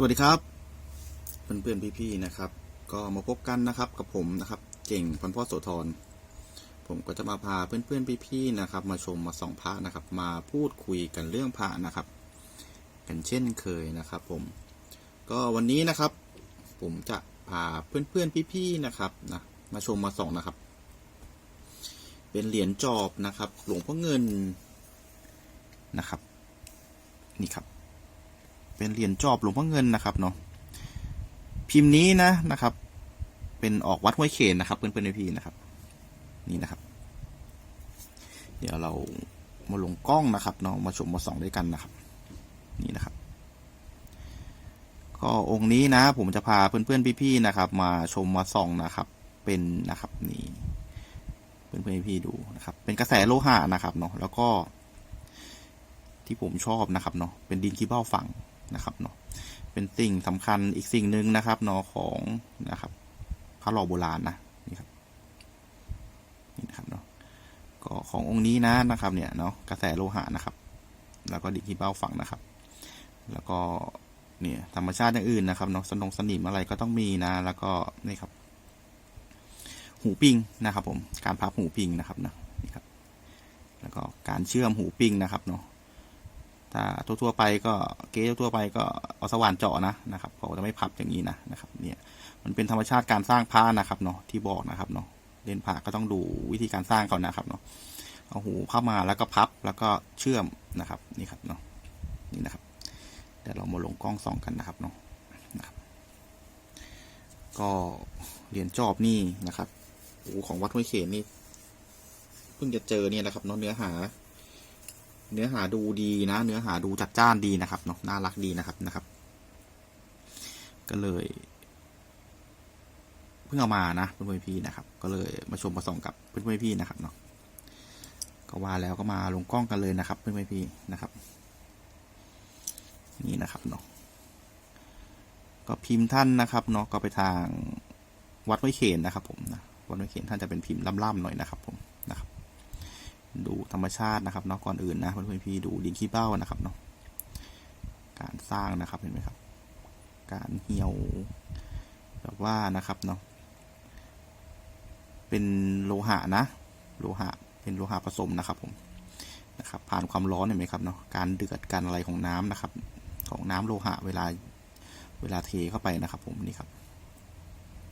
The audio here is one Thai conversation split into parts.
สวัสดีครับ เพื่อนๆพี่ๆนะครับ ก็มาพบกันนะครับกับผมนะครับ เก่งพันพ่อโสธรผมก็จะมาพาเพื่อนๆพี่ๆนะครับ มาชมมาส่องพระนะครับ มาพูดคุยกันเรื่องพระนะครับ กันเช่นเคยนะครับ ผม ก็วันนี้นะครับ ผมจะพาเพื่อนๆพี่ๆนะครับนะมาชมมาส่องนะครับ เป็นเหรียญจอบนะครับ หลวงพ่อเงินนะครับ นี่ครับ เป็นเหรียญจอบหลวงพ่อเงินนะครับเนาะพิมพ์นี้นะนะครับ เป็นออกวัดห้วยเขนนะครับเพื่อนๆพี่ๆนพี่นะครับ นี่นะครับ เดี๋ยวเรามาลงกล้องนะครับเนาะมาชมมาส่องด้วยกันนะครับ นี่นะครับ ก็องค์นี้นะ ผมจะพาเพื่อนๆพี่ๆนะครับ มาชมมาส่องนะครับ เป็นนะครับนี่เพื่อนๆพี่ๆดูนะครับ เป็นกระแสโลหะนะครับเนาะแล้วก็ที่ผมชอบนะครับเนาะเป็นดินขี้เบ้าฝัง นะครับเนาะเป็นสิ่งสำคัญอีกสิ่งหนึ่งนะครับเนาะของนะครับพระหล่อโบราณนะนี่ครับนี่นะครับเนาะก็ขององค์นี้นะนะครับ เนี่ยเนาะกระแสโลหะนะครับ แล้วก็ดินขี้เบ้าฝังนะครับ แล้วก็เนี่ยธรรมชาติอย่างอื่นนะครับเนาะสนงสนิมอะไรก็ต้องมีนะ แล้วก็นี่ครับ หูปิงนะครับ ผมการพับหูปิงนะครับนะนี่ครับ แล้วก็การเชื่อมหูปิงนะครับเนาะ ถ้าทั่วๆไปก็เก๊ทั่วๆไปก็เอาสว่านเจาะนะนะครับเขาจะไม่พับอย่างนี้นะนะครับเนี่ยมันเป็นธรรมชาติการสร้างผ้านะครับเนาะที่บอกนะครับเนาะเล่นผ้าก็ต้องดูวิธีการสร้างเขานะครับเนาะเอาหูเข้ามาแล้วก็พับแล้วก็เชื่อมนะครับนี่ครับเนาะนี่นะครับเดี๋ยวเรามาลงกล้องส่องกันนะครับเนาะนะครับก็เหรียญจอบนี่นะครับโอ้ของวัดห้วยเขนนี่เพิ่งจะเจอเนี่ยแหละครับเนาะเนื้อหา เนื้อหาดูดีนะ เนื้อหาดูจัดจ้านดีนะครับเนาะน่ารักดีนะครับนะครับ ก็เลยเพิ่งเอามานะเพื่อนๆพี่นะครับ ก็เลยมาชมมาส่องกับเพื่อนๆพี่นะครับเนาะก็ว่าแล้วก็มาลงกล้องกันเลยนะครับเพื่อนๆพี่นะครับ นี่นะครับเนาะก็พิมพ์ท่านนะครับเนาะก็ไปทางวัดห้วยเขนนะครับ ผมนะวัดห้วยเขนท่านจะเป็นพิมพ์ล่ำๆหน่อยนะครับ ผม ดูธรรมชาตินะครับเนาะก่อนอื่นนะเพื่อนๆพี่ดูดินขี้เบ้านะครับเนาะการสร้างนะครับเห็นไหมครับ การเหี่ยวแบบว่านะครับเนาะเป็นโลหะนะ โลหะเป็นโลหะผสมนะครับผมนะครับ ผ่านความร้อนเห็นไหมครับเนาะการเดือดการอะไรของน้ำนะครับ ของน้ำโลหะเวลาเวลาเทเข้าไปนะครับ ผมนี่ครับ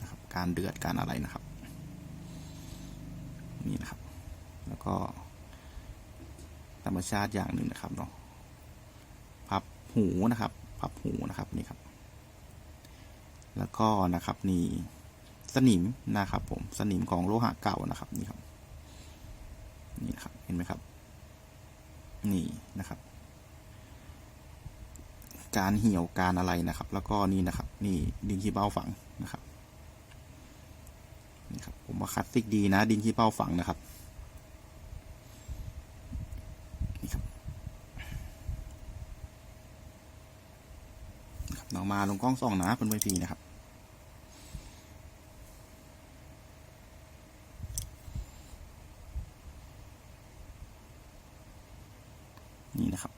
นะครับ การเดือดการอะไรนะครับ นี่นะครับ แล้วก็ ธรรมชาติอย่างหนึ่งนะครับเนาะพับหูนะครับ พับหูนะครับนี่ครับ แล้วก็นะครับนี่สนิมนะครับ ผมสนิมของโลหะเก่านะครับนี่ครับนี่นครับเห็นไหมครับ นี่นะครับ การเหี่ยวการอะไรนะครับ แล้วก็นี่นะครับ นี่ดินขี้เบ้าฝังนะครับนี่ครับผมว่าคลาสสิกดีนะ ดินขี้เบ้าฝังนะครับ เรามาลงกล้องส่องนะเป็นเวทีนะครับ นี่นะครับ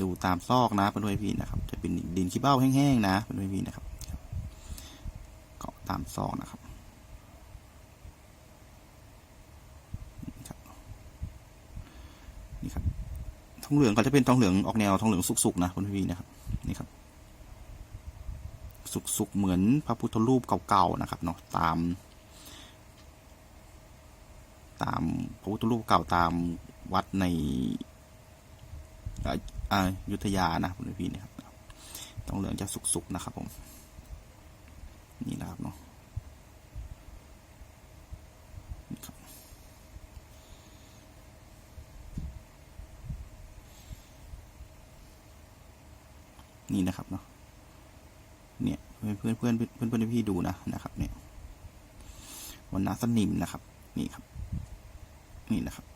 ดูตามซอกนะเป็นเวทีนะครับ จะเป็นดินขี้เบ้าแห้งๆนะเป็นเวทีนะครับเกาะตามซอกนะครับ ทองเหลืองก็จะเป็นทองเหลืองออกแนวทองเหลืองสุกๆนะคุณพี่นะครับนี่ครับ สุกๆเหมือนพระพุทธรูปเก่าๆนะครับเนาะตาม ตามพระพุทธรูปเก่าตามวัดในอายุทธยานะคุณพี่นะครับทองเหลืองจะสุกๆนะครับผมนี่นะครับเนาะนี่ครับ นี่นะครับเนาะเนี่ยเพื่อนเพื่อนเพื่อนเพื่อนเพื่อนพี่ดูนะนะครับ เนี่ยวันนาสนิมนะครับ นี่ครับ นี่นะครับ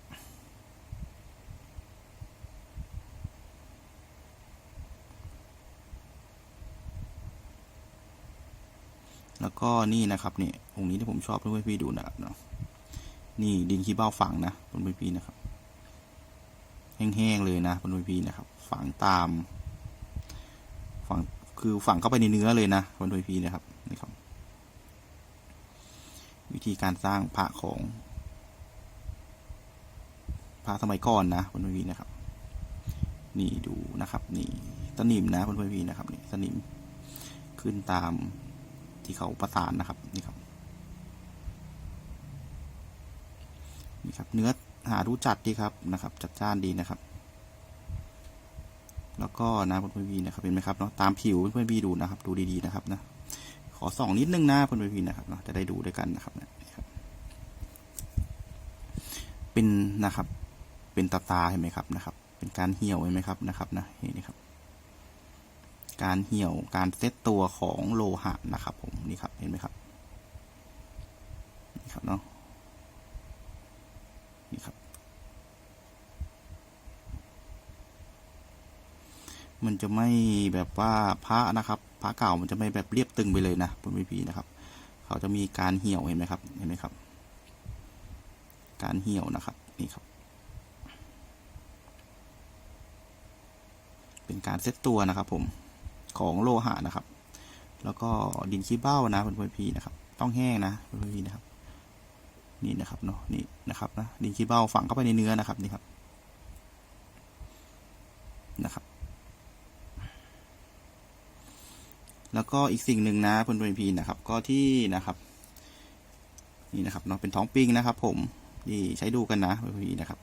แล้วก็นี่นะครับเนี่ยองค์นี้ที่ผมชอบเพื่อนพี่ดูนะครับเนาะนี่ดินขี้เบ้าฝังนะเพื่อนพี่นะครับ แห้งๆเลยนะเพื่อนพี่นะครับ ฝังตาม คือฝังเข้าไปในเนื้อเลยนะคนโดยพีนะครับนี่ครับ วิธีการสร้างพระของพระสมัยก่อนนะคนโดยพีนะครับ นี่ดูนะครับนี่สนิมนะคนโดยพีนะครับนี่สนิมขึ้นตามที่เขาประสานนะครับนี่ครับนี่ครับ เนื้อหารู้จัดดีครับนะครับ จัดจ้านดีนะครับ แล้วก็นะเพื่อนพีนะครับเห็นไหมครับเนาะตามผิวเพื่อนพีดูนะครับ ดูดีๆนะครับนะขอส่องนิดนึงนะเพื่อนพีนะครับเนาะจะได้ดูด้วยกันนะครับนะนี่ครับเป็นนะครับ เป็นตาตาเห็นไหมครับนะครับ เป็นการเหี่ยวเห็นไหมครับนะครับนะนี่ครับ การเหี่ยวการเซตตัวของโลหะนะครับ ผมนี่ครับเห็นไหมครับนี่ครับเนาะนี่ครับ มันจะไม่แบบว่าพระนะครับพระเก่ามันจะไม่แบบเรียบตึงไปเลยนะเพื่อนพี่นะครับ เขาจะมีการเหี่ยวเห็นไหมครับเห็นไหมครับ การเหี่ยวนะครับนี่ครับ เป็นการเซตตัวนะครับ ผมของโลหะนะครับ แล้วก็ดินขี้เบ้านะเพื่พี่นะครับ ต้องแห้งนะเพื่พี่นะครับ นี่นะครับเนาะนี่นะครับนะดินขี้เบ้าฝังเข้าไปในเนื้อนะครับนี่ครับนะครับ แล้วก็อีกสิ่งหนึ่งนะเพื่อนพี่นะครับ ก็ที่นะครับ นี่นะครับเนาะเป็นท้องปิ้งนะครับ ผมนี่ใช้ดูกันนะเพื่อนพีนะครับ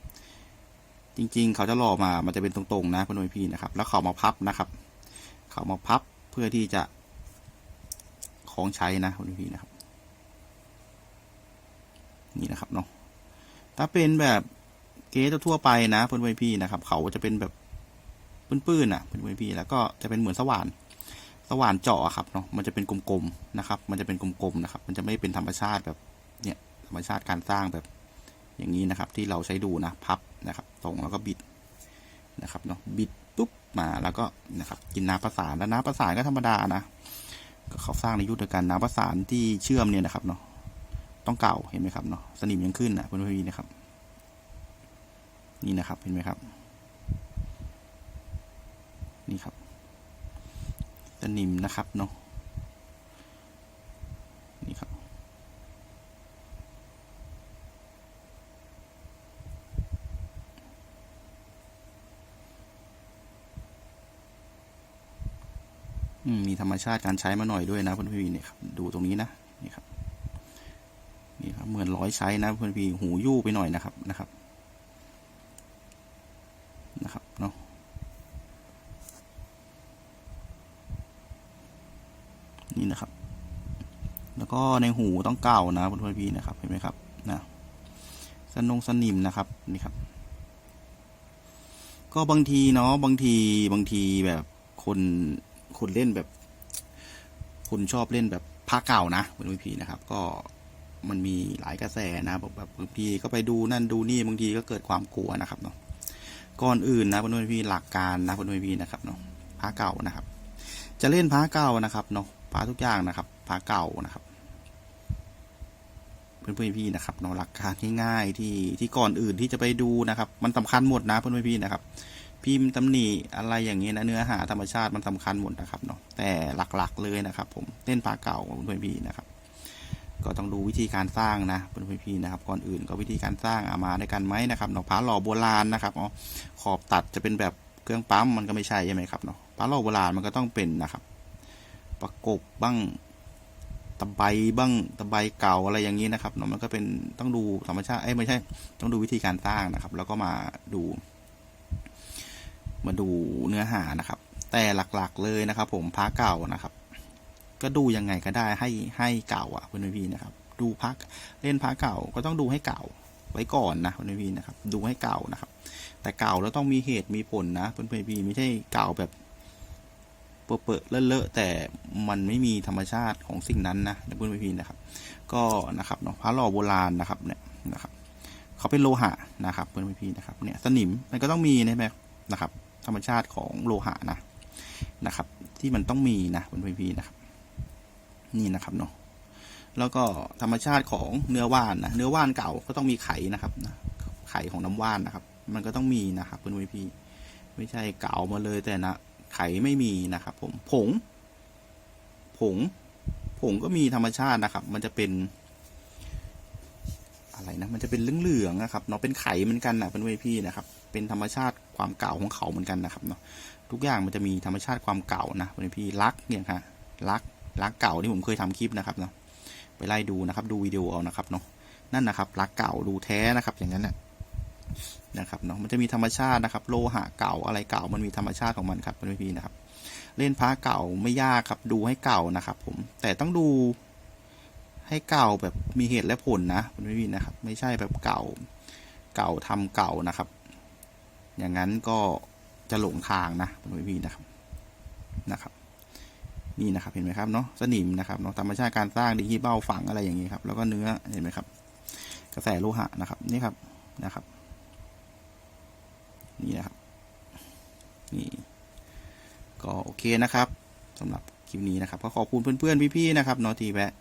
จริง ๆ เขาจะหล่อมา มันจะเป็นตรงๆนะเพื่อนพี่นะครับ แล้วเขามาพับนะครับ เขามาพับเพื่อที่จะของใช้นะเพื่อนพี่นะครับ นี่นะครับเนาะถ้าเป็นแบบเก๊ทั่วไปนะเพื่อนพี่นะครับ เขาจะเป็นแบบปื้นๆนะเพื่อนพี่แล้วก็จะเป็นเหมือนสว่าน สว่านเจาะครับเนาะมันจะเป็นกลมๆนะครับ มันจะเป็นกลมๆนะครับ มันจะไม่เป็นธรรมชาติแบบเนี่ยธรรมชาติการสร้างแบบอย่างนี้นะครับ ที่เราใช้ดูนะพับนะครับ ตรงแล้วก็บิดนะครับเนาะบิดปุ๊บมาแล้วก็นะครับกินน้ำประสานแล้วน้ำประสานก็ธรรมดานะก็เขาสร้างในยุคเดียวกันน้ำประสานที่เชื่อมเนี่ยนะครับเนาะต้องเก่าเห็นไหมครับเนาะสนิมยังขึ้นนะเพื่นะครับ นี่นะครับเห็นไหมครับ นี่ครับ สนิมนะครับเนาะนี่ครับ มีธรรมชาติการใช้มาหน่อยด้วยนะเพื่อนพี่เนี่ยครับดูตรงนี้นะนี่ครับนี่ครับเหมือนร้อยใช้นะเพื่อนพี่หูยู่ไปหน่อยนะครับนะครับเนาะ นี่นะครับ แล้วก็ในหูต้องเก่านะเพื่อนพี่นะครับเห็นไหมครับนะสนงสนิมนะครับนี่ครับ ก็บางทีเนาะบางทีบางทีแบบคนคนเล่นแบบ คนชอบเล่นแบบผ้าเก่านะเพื่อนพี่นะครับ ก็มันมีหลายกระแสนะแบบแบบบางทีก็ไปดูนั่นดูนี่บางทีก็เกิดความกลัวนะครับเนาะก่อนอื่นนะเพื่อนพี่หลักการนะเพื่อนพี่นะครับเนาะผ้าเก่านะครับ จะเล่นผ้าเก่านะครับเนาะ พาทุกอย่างนะครับพาเก่านะครับ เพื่อนๆพี่นะครับเนาะหลักการง่ายๆที่ที่ก่อนอื่นที่จะไปดูนะครับ มันสำคัญหมดนะเพื่อนๆพี่นะครับ พิมพ์ตำหนิอะไรอย่างเงี้ยนะเนื้อหาธรรมชาติมันสำคัญหมดนะครับเนาะแต่หลักๆเลยนะครับ ผมเล่นพาเก่าเพื่อนๆพี่นะครับ ก็ต้องดูวิธีการสร้างนะเพื่อนๆพี่นะครับ ก่อนอื่นก็วิธีการสร้างอามาด้วยกันไหมนะครับเนาะพาหล่อโบราณนะครับอ๋อขอบตัดจะเป็นแบบเครื่องปั๊มมันก็ไม่ใช่ใช่ไหมครับเนาะพาหล่อโบราณมันก็ต้องเป็นนะครับ ประกบบ้างตะไบบ้างตะไบเก่าอะไรอย่างนี้นะครับเนาะมันก็เป็นต้องดูธรรมชาติเอ้ไม่ใช่ ต้องดูวิธีการสร้างนะครับ แล้วก็มาดู มาดูเนื้อหานะครับ แต่หลักๆเลยนะครับ ผมพระเก่านะครับ ก็ดูยังไงก็ได้ให้ให้เก่าอะเพื่อนพี่นะครับ ดูพักเล่นพระเก่าก็ต้องดูให้เก่าไว้ก่อนนะเพื่อนพี่นะครับ ดูให้เก่านะครับ แต่เก่าแล้วต้องมีเหตุมีผลนะเพื่อนพี่ไม่ใช่เก่าแบบ เปอะเลอะๆแต่มันไม่มีธรรมชาติของสิ่งนั้นนะเพื่อนพี่นะครับ ก็นะครับเนาะพระหล่อโบราณนะครับเนี่ยนะครับเขาเป็นโลหะนะครับเพื่อนพี่นะครับเนี่ยสนิมมันก็ต้องมีใช่ไหมนะครับ ธรรมชาติของโลหะนะนะครับ ที่มันต้องมีนะเพื่อนพี่นะครับ นี่นะครับเนาะแล้วก็ธรรมชาติของเนื้อว่านนะเนื้อว่านเก่าก็ต้องมีไข่นะครับนะไข่ของน้ำว่านนะครับ มันก็ต้องมีนะครับเพื่อนพี่ไม่ใช่เก่ามาเลยแต่นะ ไขไม่มีนะครับ ผมผง ผง ผงก็มีธรรมชาตินะครับ มันจะเป็น อะไรนะ มันจะเป็นเหลืองๆนะครับเนาะเป็นไข่เหมือนกันนะเป็นเวยพี่นะครับ เป็นธรรมชาติความเก่าของเขาเหมือนกันนะครับเนาะทุกอย่างมันจะมีธรรมชาติความเก่านะเป็นพี่รักเนี่ยค่ะรักรักเก่าที่ผมเคยทำคลิปนะครับเนาะไปไล่ดูนะครับ ดูวิดีโอเอานะครับเนาะนั่นนะครับรักเก่าดูแท้นะครับ อย่างนั้นแหละ นะครับเนาะมันจะมีธรรมชาตินะครับ โลหะเก่าอะไรเก่ามันมีธรรมชาติของมันครับเป็นพี่นะครับ เล่นพระเก่าไม่ยากครับดูให้เก่านะครับ ผมแต่ต้องดูให้เก่าแบบมีเหตุและผลนะคุณพี่นะครับ ไม่ใช่แบบเก่าเก่าทำเก่านะครับ อย่างนั้นก็จะหลงทางนะคุณพี่นะครับนะครับนี่นะครับเห็นไหมครับเนาะสนิมนะครับเนาะธรรมชาติการสร้างดีที่เบ้าฝังอะไรอย่างนี้ครับ แล้วก็เนื้อเห็นไหมครับ กระแสโลหะนะครับนี่ครับนะครับ นี่นะครับ นี่ ก็โอเคนะครับสำหรับคลิปนี้นะครับก็ขอบคุณเพื่อนๆพี่ๆนะครับเนาะที่แวะ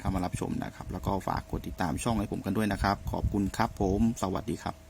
เข้ามารับชมนะครับ แล้วก็ฝากกดติดตามช่องให้ผมกันด้วยนะครับ ขอบคุณครับผม สวัสดีครับ